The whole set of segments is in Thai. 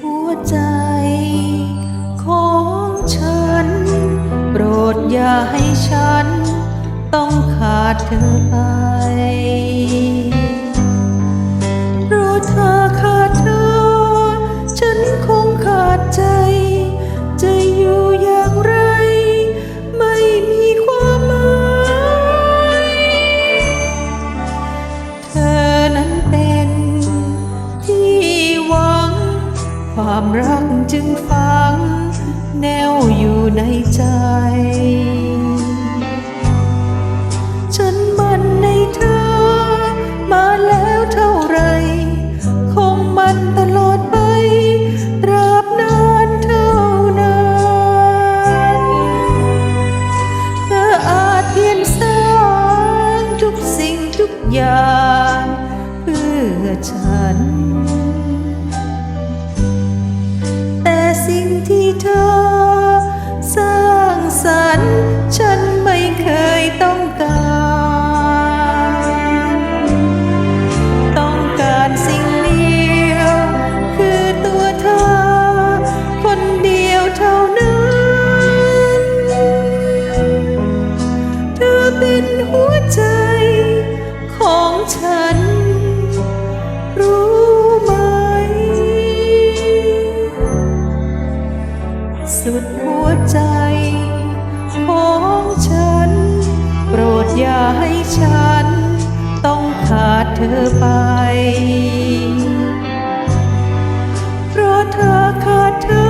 หัวใจ ของฉัน โปรดอย่าให้ฉัน ต้องขาดเธอไป ความรักจึงฝัง แนวอยู่ในใจ ฉันมันในเธอ มาแล้วเท่าไร คงมันตลอดไป ตราบนานเท่านานเธออาจเพียนสร้างทุกสิ่งทุกอย่าง เพื่อฉัน เธอ สร้างสรรค์ฉันไม่เคยต้องการ ต้องการสิ่งเดียว คือตัวเธอ คนเดียวเท่านั้น เธอเป็นหัวใจของฉัน เธอไป เพราะเธอขาดเธอ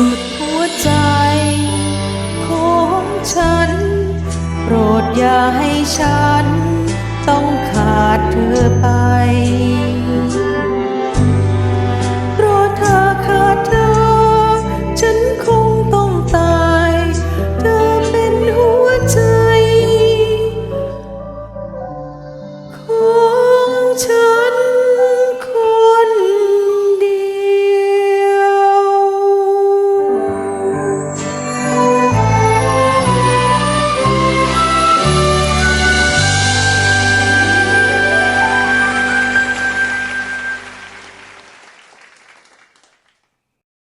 สุดหัวใจของฉัน โปรดอย่าให้ฉัน